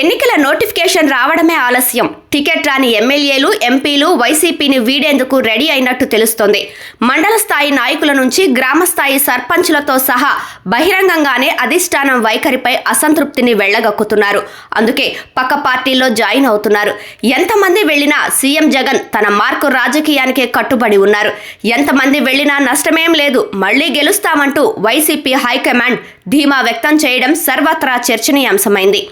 ఎన్నికల నోటిఫికేషన్ రావడమే ఆలస్యం. టికెట్ రాని ఎమ్మెల్యేలు ఎంపీలు వైసీపీని వీడేందుకు రెడీ అయినట్టు తెలుస్తోంది. మండల స్థాయి నాయకుల నుంచి గ్రామ స్థాయి సర్పంచులతో సహా బహిరంగంగానే అధిష్టానం వైఖరిపై అసంతృప్తిని వెళ్ళగక్కుతున్నారు. అందుకే పక్క పార్టీల్లో జాయిన్ అవుతున్నారు. ఎంతమంది వెళ్ళినా సీఎం జగన్ తన మార్కు రాజకీయానికే కట్టుబడి ఉన్నారు. ఎంతమంది వెళ్ళినా నష్టమేం లేదు. మళ్ళీ గెలుస్తామంటూ వైసీపీ హైకమాండ్ ధీమా వ్యక్తం చేయడం సర్వత్రా చర్చనీయాంశమైంది.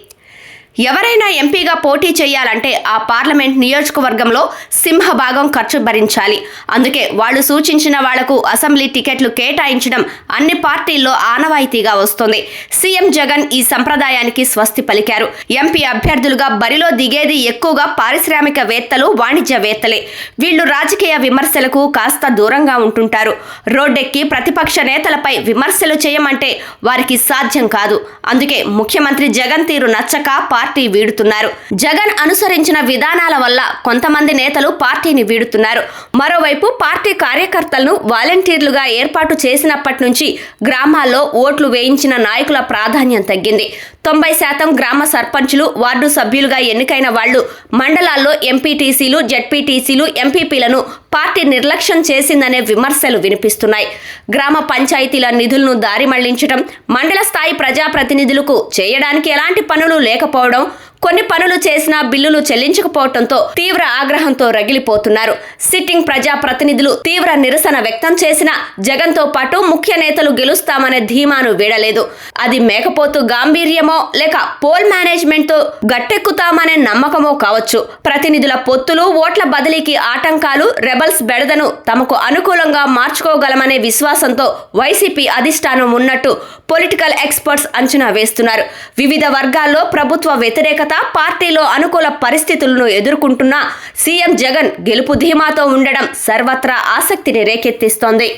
ఎవరైనా ఎంపీగా పోటీ చేయాలంటే ఆ పార్లమెంట్ నియోజకవర్గంలో సింహభాగం ఖర్చు భరించాలి. అందుకే వాళ్ళు సూచించిన వాళ్ళకు అసెంబ్లీ టికెట్లు కేటాయించడం అన్ని పార్టీల్లో ఆనవాయితీగా వస్తుంది. సీఎం జగన్ ఈ సంప్రదాయానికి స్వస్తి పలికారు. ఎంపీ అభ్యర్థులుగా బరిలో దిగేది ఎక్కువగా పారిశ్రామికవేత్తలు వాణిజ్యవేత్తలే. వీళ్ళు రాజకీయ విమర్శలకు కాస్త దూరంగా ఉంటుంటారు. రోడ్డెక్కి ప్రతిపక్ష నేతలపై విమర్శలు చేయమంటే వారికి సాధ్యం కాదు. అందుకే ముఖ్యమంత్రి జగన్ తీరు నచ్చక పార్టీ వీడుతున్నారు. జగన్ అనుసరించిన విధానాల వల్ల కొంతమంది నేతలు పార్టీని వీడుతున్నారు. మరోవైపు పార్టీ కార్యకర్తలను వాలంటీర్లుగా ఏర్పాటు చేసినప్పటి నుంచి గ్రామాల్లో ఓట్లు వేయించిన నాయకుల ప్రాధాన్యం తగ్గింది. తొంభై శాతం గ్రామ సర్పంచులు వార్డు సభ్యులుగా ఎన్నికైన వాళ్ళు మండలాల్లో ఎంపీటీసీలు జడ్పీటీసీలు ఎంపీపీలను పార్టీ నిర్లక్ష్యం చేసిందనే విమర్శలు వినిపిస్తున్నాయి. గ్రామ పంచాయతీల నిధులను దారి మళ్ళించడం మండల స్థాయి ప్రజాప్రతినిధులకు చేయడానికి ఎలాంటి పనులు లేకపోవడం కొన్ని పనులు చేసినా బిల్లులు చెల్లించకపోవడంతో తీవ్ర ఆగ్రహంతో రగిలిపోతున్నారు. సిట్టింగ్ ప్రజా ప్రతినిధులు తీవ్ర నిరసన వ్యక్తం చేసిన జగన్తో పాటు ముఖ్య నేతలు గెలుస్తామనే ధీమాను వీడలేదు. అది మేకపోతు గాంభీర్యమో లేక పోల్ మేనేజ్మెంట్తో గట్టెక్కుతామనే నమ్మకమో కావచ్చు. ప్రతినిధుల పొత్తులు ఓట్ల బదిలీకి ఆటంకాలు రెబల్స్ బెడదను తమకు అనుకూలంగా మార్చుకోగలమనే విశ్వాసంతో వైసీపీ అధిష్టానం ఉన్నట్టు పొలిటికల్ ఎక్స్పర్ట్స్ అంచనా వేస్తున్నారు. వివిధ వర్గాల్లో ప్రభుత్వ వ్యతిరేకత పార్టీలో అనుకూల పరిస్థితులను ఎదుర్కొంటున్న సీఎం జగన్ గెలుపు ధీమాతో ఉండడం సర్వత్రా ఆసక్తిని రేకెత్తిస్తోంది.